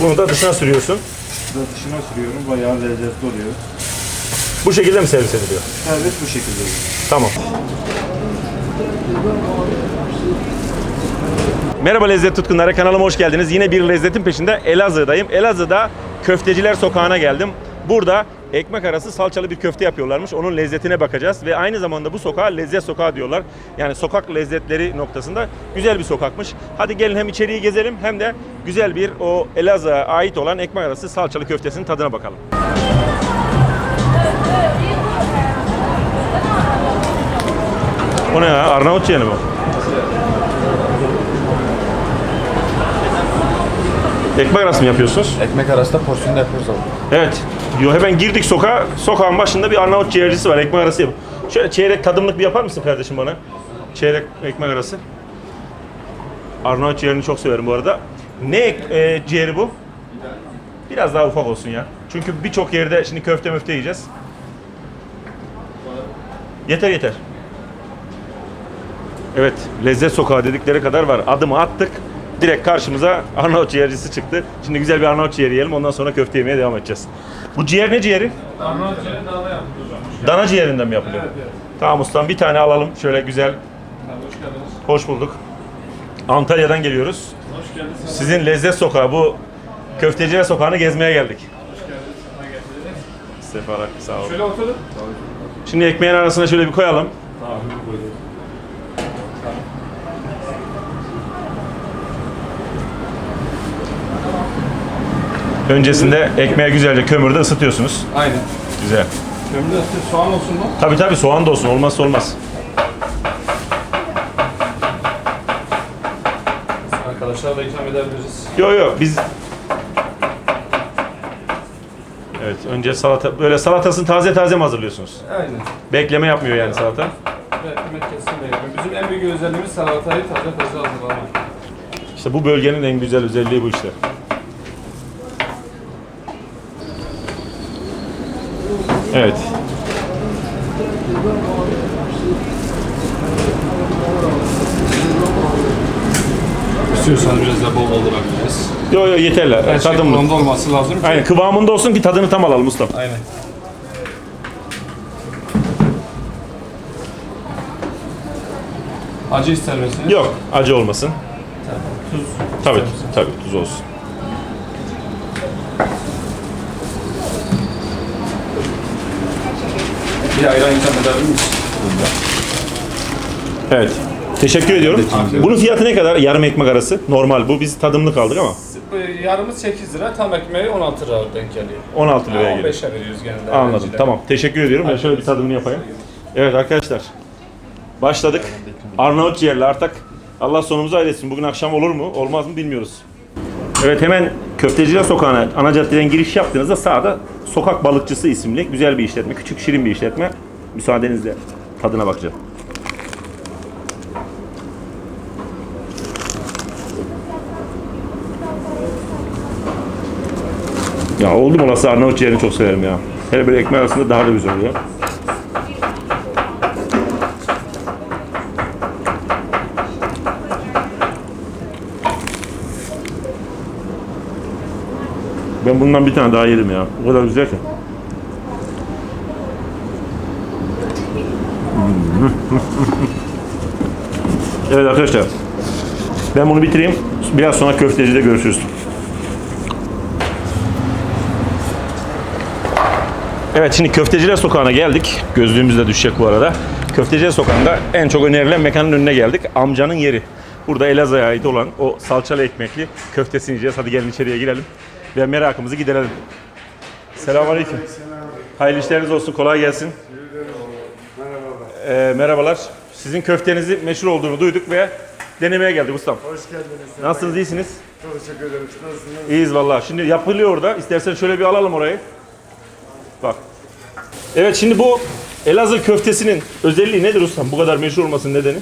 Bunu da dışına sürüyorsun. Burada dışına sürüyorum. Bayağı lezzetli oluyor. Bu şekilde mi servis ediliyor? Servis bu şekilde. Tamam. Merhaba lezzet tutkunları kanalıma hoş geldiniz. Yine bir lezzetin peşinde Elazığ'dayım. Elazığ'da Köfteciler Sokağı'na geldim. Burada ekmek arası salçalı bir köfte yapıyorlarmış. Onun lezzetine bakacağız ve aynı zamanda bu sokağa lezzet sokağı diyorlar. Yani sokak lezzetleri noktasında güzel bir sokakmış. Hadi gelin hem içeriği gezelim hem de güzel bir o Elazığ'a ait olan ekmek arası salçalı köftesinin tadına bakalım. O ne ya? Arnavut ciğeri mi? Ekmek arası mı yapıyorsunuz? Ekmek arası da porsiyonda yapıyoruz abi. Evet. Yo hemen girdik sokağa. Sokağın başında bir Arnavut ciğercisi var. Ekmek arası yap. Şöyle çeyrek tadımlık bir yapar mısın kardeşim bana? Çeyrek ekmek arası. Arnavut ciğerini çok severim bu arada. Ne ek- e, ciğeri bu? Biraz daha ufak olsun ya. Çünkü birçok yerde şimdi köfte möfte yiyeceğiz. Yeter yeter. Evet, lezzet sokağı dedikleri kadar var. Adımı attık. Direkt karşımıza Arnavut ciğercisi çıktı. Şimdi güzel bir Arnavut ciğeri yiyelim. Ondan sonra köfte yemeye devam edeceğiz. Bu ciğer ne ciğeri? Arnavut ciğeri dana hocam. Dana ciğerinden mi yapılıyor? Tamam ustam bir tane alalım. Şöyle güzel. Hoş geldiniz. Hoş bulduk. Antalya'dan geliyoruz. Hoş geldiniz. Sizin lezzet sokağı bu köfteciler sokağını gezmeye geldik. Hoş geldiniz. Sefalar sağ olun. Şöyle oturun. Şimdi ekmeğin arasına şöyle bir koyalım. Tamam. Buyurun. Öncesinde ekmeği güzelce kömürde ısıtıyorsunuz. Aynen. Güzel. Kömürde siz soğan olsun mu? Tabii tabii soğan da olsun. Olmazsa olmaz. Arkadaşlar da ikram edebiliriz. Yok yok biz Evet önce salata böyle salatasını taze taze mi hazırlıyorsunuz? Aynen. Bekleme yapmıyor yani salata. Ve kıymet kesin değil. Bizim en büyük özelliğimiz salatayı taze taze hazırlamak. İşte bu bölgenin en güzel özelliği bu işte. Evet. İstiyorsanız biraz da bol doldurabiliriz. Yo yo yeterli. Her şey Tadımlık. kıvamda olması lazım. Aynen kıvamında olsun ki tadını tam alalım Mustafa. Aynen. Acı ister misiniz? Yok acı olmasın. Tuz. Tabii ister misiniz? tabii tuz olsun. Bir ayran ikram edebilir miyiz? Evet. Teşekkür ediyorum. Bunun fiyatı ne kadar? Yarım ekmek arası. Normal bu. Biz tadımlık aldık ama. Bu Yarımız 8 lira, tam ekmeği 16 lira denk geliyor. 16 liraya geliyor. 15'e veriyoruz genelde. Anladım. öğrencilere. Tamam. Teşekkür ediyorum. Ben şöyle bir tadımını yapayım. Evet arkadaşlar. Başladık. Arnavut ciğerli artık. Allah sonumuzu hayretsin. Bugün akşam olur mu? Olmaz mı bilmiyoruz. Evet hemen Köfteciler Sokağı'na ana caddeden giriş yaptığınızda sağda Sokak Balıkçısı isimli güzel bir işletme. Küçük şirin bir işletme. Müsaadenizle tadına bakacağım. Ya oldum olası Arnavut ciğerini çok severim ya. Hele böyle ekmek arasında daha da güzel oluyor. Ben bundan bir tane daha yedim ya. O kadar güzel ki. evet arkadaşlar. Ben bunu bitireyim. Biraz sonra köftecide görüşürüz. Evet şimdi Köfteciler Sokağı'na geldik. Gözlüğümüz de düşecek bu arada. Köfteciler Sokağı'nda en çok önerilen mekanın önüne geldik. Amcanın yeri. Burada Elazığ'a ait olan o salçalı ekmekli köftesini yiyeceğiz. Hadi gelin içeriye girelim ve merakımızı giderelim. Selamünaleyküm. Hayırlı işleriniz olsun. Kolay gelsin. Ee, merhabalar. Sizin köftenizi meşhur olduğunu duyduk ve denemeye geldik ustam. Hoş geldiniz. Nasılsınız? iyisiniz? Çok teşekkür ederim. Nasılsınız? İyiyiz vallahi. Şimdi yapılıyor orada. İstersen şöyle bir alalım orayı. Bak. Evet şimdi bu Elazığ köftesinin özelliği nedir ustam? Bu kadar meşhur olmasının nedeni?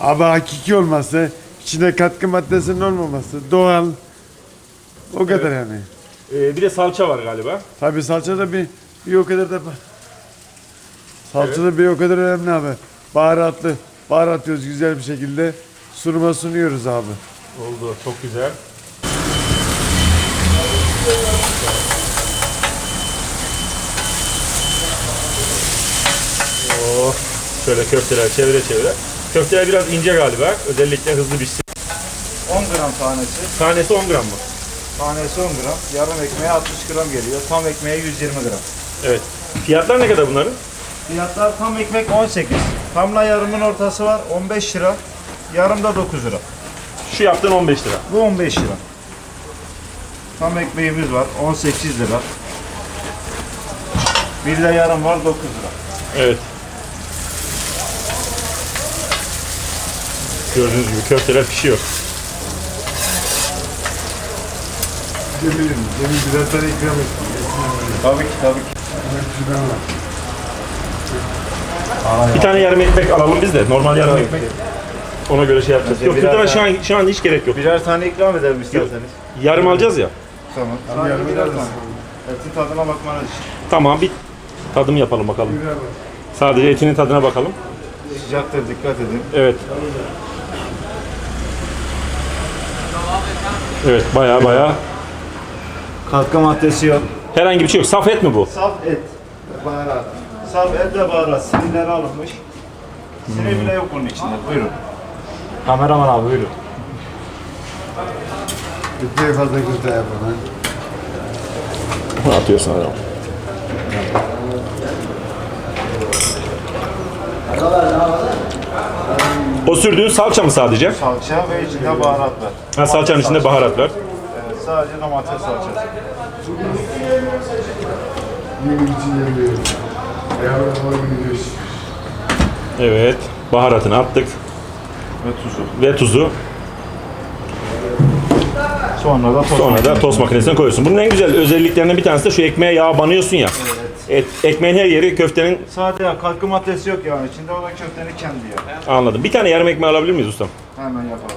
Abi hakiki olması, içinde katkı maddesinin olmaması, doğal. O kadar yani. Ee, bir de salça var galiba. Tabii salça da bir, bir o kadar da... Salça da bir o kadar önemli abi. Baharatlı. Baharat atıyoruz güzel bir şekilde. Sunuma sunuyoruz abi. Oldu. Çok güzel. Oh, şöyle köfteler çevire çevire. Köfteler biraz ince galiba. Özellikle hızlı pişsin. 10 gram tanesi. Tanesi 10 gram mı? Tanesi 10 gram. Yarım ekmeğe 60 gram geliyor. Tam ekmeğe 120 gram. Evet. Fiyatlar ne kadar bunların? Fiyatlar tam ekmek 18. Tamla yarımın ortası var 15 lira. Yarım da 9 lira. Şu yaptığın 15 lira. Bu 15 lira. Tam ekmeğimiz var 18 lira. Bir de yarım var 9 lira. Evet. Gördüğünüz gibi köfteler pişiyor. Cemil'im, Cemil birer tane ikram et. Tabii ki tabii ki. Bir tane yarım ekmek alalım biz de. Normal yarım ekmek. Ona göre şey yapacağız. Yok, birer bir tane şu an, şu an hiç gerek yok. Birer tane ikram edelim isterseniz. Yarım alacağız ya. Tamam. Tamam, yarım birer tane. Etin tadına bakmanız için. Tamam bir tadım yapalım bakalım. Sadece etinin tadına bakalım. Sıcaktır dikkat edin. Evet. Evet baya baya. Katkı maddesi yok. Herhangi bir şey yok. Saf et mi bu? Saf et. Baharat. Saf et ve baharat. Sinirleri alınmış. Sinir bile yok bunun içinde. Buyurun. Kameraman abi buyurun. Bir fazla köfte yapalım. ha. Atıyorsun adam. O sürdüğün salça mı sadece? Salça ve içinde baharat var. Ha, salçanın içinde baharat var. Sadece domates salçası. İçin yemiyorum. Evet. Baharatını attık Ve tuzu. ve tuzu. Sonra da toz Sonra da tost makinesine koyuyorsun. Bunun en güzel özelliklerinden bir tanesi de şu ekmeğe yağ banıyorsun ya. Et, ekmeğin her yeri köftenin Sadece katkı maddesi yok yani içinde o da köftenin kendi yağı. anladım. Bir tane yarım ekmeği alabilir miyiz ustam? Hemen yapalım.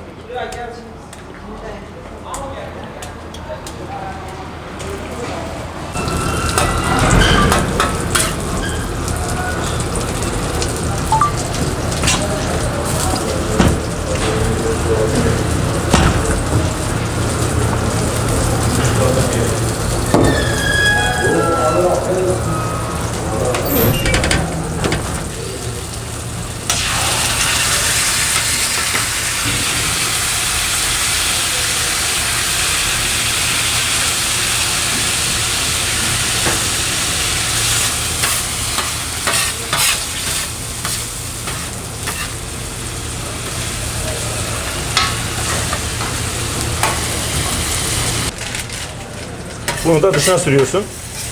Bunu da dışına sürüyorsun.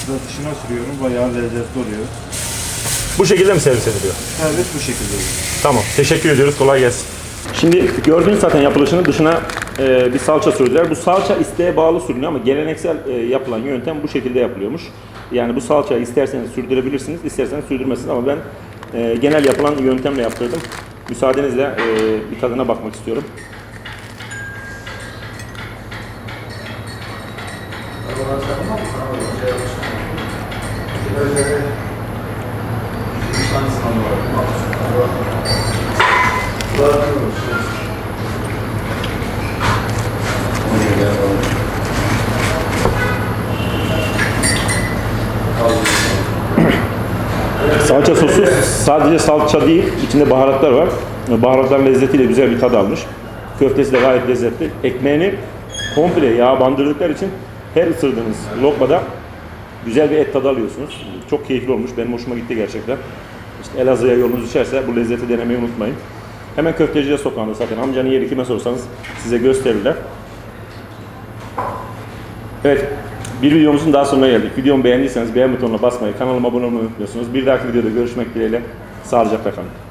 Burada dışına sürüyorum bayağı lezzetli oluyor. Bu şekilde mi servis ediliyor? Servis bu şekilde. Tamam. Teşekkür ediyoruz. Kolay gelsin. Şimdi gördüğünüz zaten yapılışını dışına e, bir salça sürdüler. Bu salça isteğe bağlı sürülüyor ama geleneksel e, yapılan yöntem bu şekilde yapılıyormuş. Yani bu salçayı isterseniz sürdürebilirsiniz, isterseniz sürdürmezsiniz ama ben e, genel yapılan yöntemle yaptırdım. Müsaadenizle e, bir tadına bakmak istiyorum. Salça sosu sadece salça değil, içinde baharatlar var. Baharatların lezzetiyle güzel bir tad almış. Köftesi de gayet lezzetli. Ekmeğini komple yağ bandırdıkları için her ısırdığınız lokmada güzel bir et tadı alıyorsunuz. Çok keyifli olmuş. Benim hoşuma gitti gerçekten. İşte Elazığ'a yolunuz düşerse bu lezzeti denemeyi unutmayın. Hemen Köfteci'ye sokağında zaten amcanın yeri kime sorsanız size gösterirler. Evet, bir videomuzun daha sonuna geldik. Videomu beğendiyseniz beğen butonuna basmayı, kanalıma abone olmayı unutmuyorsunuz. Bir dahaki videoda görüşmek dileğiyle. Sağlıcakla kalın.